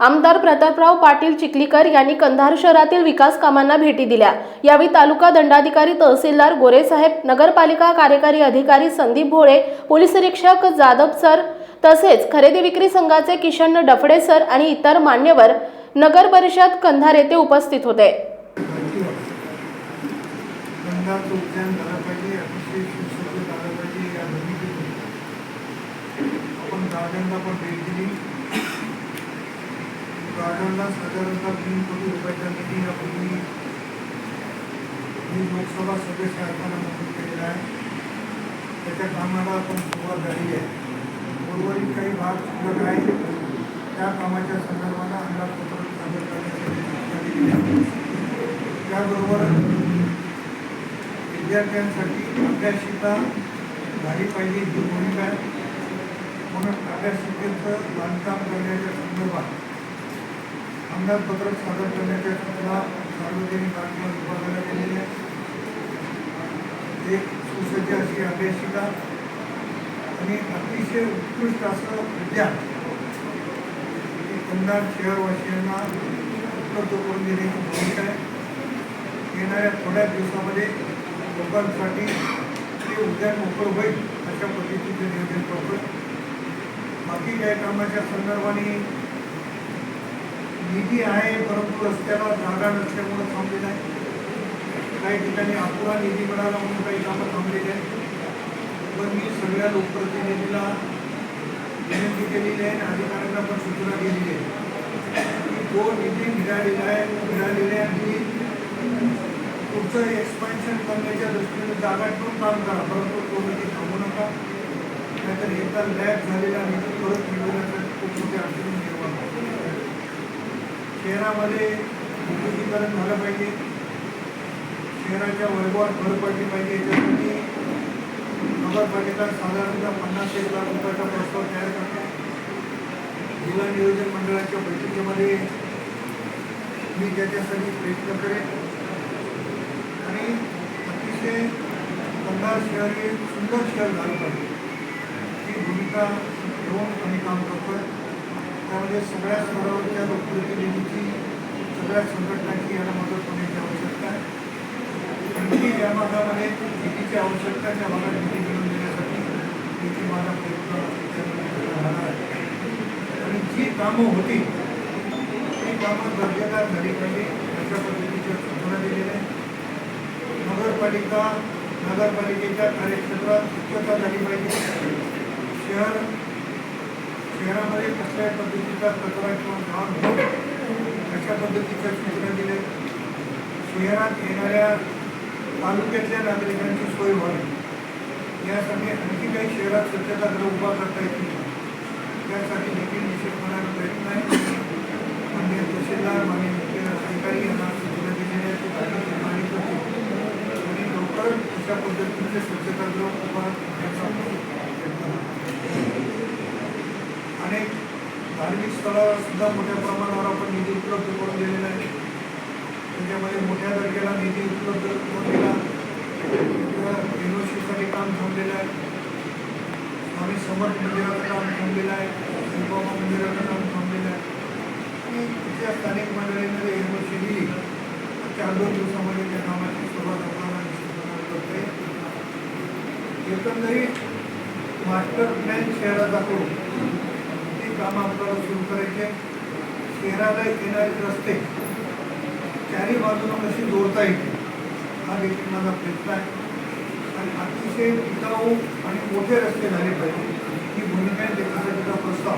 आमदार प्रतापराव पाटील चिखलीकर यांनी कंधार शहरातील विकास कामांना भेटी दिल्या. यावेळी तालुका दंडाधिकारी तहसीलदार गोरेसाहेब नगरपालिका कार्यकारी अधिकारी संदीप भोळे पोलीस निरीक्षक जाधव सर तसेच खरेदी विक्री संघाचे किशन डफडे सर आणि इतर मान्यवर नगर परिषद कंधार येथे उपस्थित होते. गंगाचं उद्यान झालं पाहिजे अतिशय सुसज्ज झालं पाहिजे या भूमिकेतून आपण गार्डनला साधारणतः तीन कोटी रुपयाचा निधी यापूर्वी मी लोकसभा सदस्य असताना मंजूर केलेला आहे. त्याच्या कामाला आपण सुरुवात झाली आहे. उर्वरित काही भाग शिल्लक आहे त्या कामाच्या संदर्भानं अंदाजपत्र सादर करण्यासाठी त्याबरोबर विद्यार्थ्यांसाठी अभ्यासिका झाली पाहिजे ही भूमिका आहे. म्हणून अभ्यासिकेचं बांधकाम करण्याच्या संदर्भात अंदाजपत्रक सादर करण्याच्या सूचना सार्वजनिक बांधकाम विभागाला दिलेल्या एक सुसज्ज अशी अभ्यासिका आणि अतिशय उत्कृष्ट असं विद्या हे कंधार शहरवासियांना उपलब्ध करून देण्याची भूमिका आहे. येणाऱ्या थोड्या दिवसामध्ये लोकांसाठी ते उद्यान मोकळं होईल अशा पद्धतीचं नियोजन करतो बाकी काही कामाच्या संदर्भाने निधी आहे परंतु रस्त्याला जागा नसल्यामुळं थांबलेला आहे काही ठिकाणी अपुरा निधी मिळाला म्हणून काही कामं थांबलेली आहेत. पण मी सगळ्या लोकप्रतिनिधीला विनंती केलेली आहे आणि अधिकाऱ्यांना पण सूचना केलेली आहे. की तो निधी मिळालेला आहे मिळालेला आहे आणि पुढचं एक्सपान्शन करण्याच्या दृष्टीने जागा ठेवून काम करा परंतु तो निधी थांबू नका. नाहीतर एकदा लॅब झालेला निधी परत मिळवण्यासाठी खूप मोठ्या अडचणी निर्माण होतात. शहरामध्ये विद्युतीकरण झालं पाहिजे. शहराच्या वैभवात भर पडली पाहिजे. याच्यासाठी नगरपालिका साधारणतः पन्नास एक लाख रुपयाचा प्रस्ताव तयार करते. जिल्हा नियोजन मंडळाच्या बैठकीमध्ये मी त्याच्यासाठी प्रयत्न करेन. आणि अतिशय कंधार शहर हे सुंदर शहर झालं पाहिजे. ही भूमिका घेऊन आम्ही काम करतो आहे त्यामध्ये सगळ्या स्तरावरच्या लोकप्रतिनिधीची सगळ्या संघटनांची याला मदत होण्याची आवश्यकता आहे. आणखी या भागामध्ये निधीची आवश्यकता त्या भागात निधी मिळवून देण्यासाठी निधी प्रयत्न जी कामं होती, ती कामं दर्जेदार झाली पाहिजे, अशा पद्धतीच्या सूचना दिलेल्या आहेत. नगरपालिका स्वच्छता झाली पाहिजे. शहर शहरामध्ये कसल्याही पद्धतीचा कचरा किंवा घाण होऊ पद्धतीच्या सूचना दिल्या शहरात येणाऱ्या तालुक्यातल्या नागरिकांची सोय व्हावी. यासाठी आणखी काही शहरात स्वच्छता स्वच्छतागृह उभा करता येतील त्यासाठी देखील निश्चितपणाने प्रयत्न आहे. माननीय तहसीलदार माननीय मुख्य अधिकारी यांना सूचना दिलेल्या आणि लवकरच अशा पद्धतीचे स्वच्छतागृह उभा करण्याचा अनेक धार्मिक स्थळाला सुद्धा मोठ्या प्रमाणावर आपण निधी उपलब्ध करून दिलेला आहे त्याच्यामध्ये मोठ्या दर्जाला निधी उपलब्ध करून दिला. युनिव्हर्सिटीसाठी काम थांबलेलं आहे. स्वामी समर्थ मंदिराचं काम थांबलेलं आहे. शिवबाबा मंदिराचं काम थांबलेलं आहे. आणि तिथल्या स्थानिक मंडळींमध्ये युनिव्हर्सिटी दिली चार दोन दिवसामध्ये त्या कामाची सुरुवात आपल्याला करते एकंदरीत मास्टर प्लॅन शहराचा करून कामं आपल्याला सुरू करायचे. शहराला येणारे रस्ते चारी बाजूला कशी जोडता येतील हा देखील माझा प्रयत्न आहे. आणि अतिशय टिकाऊ आणि मोठे रस्ते झाले पाहिजे. ही भूमिका आहे प्रस्ताव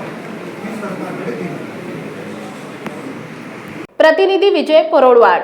मी सरकारकडे दिला प्रतिनिधी विजय परोडवाड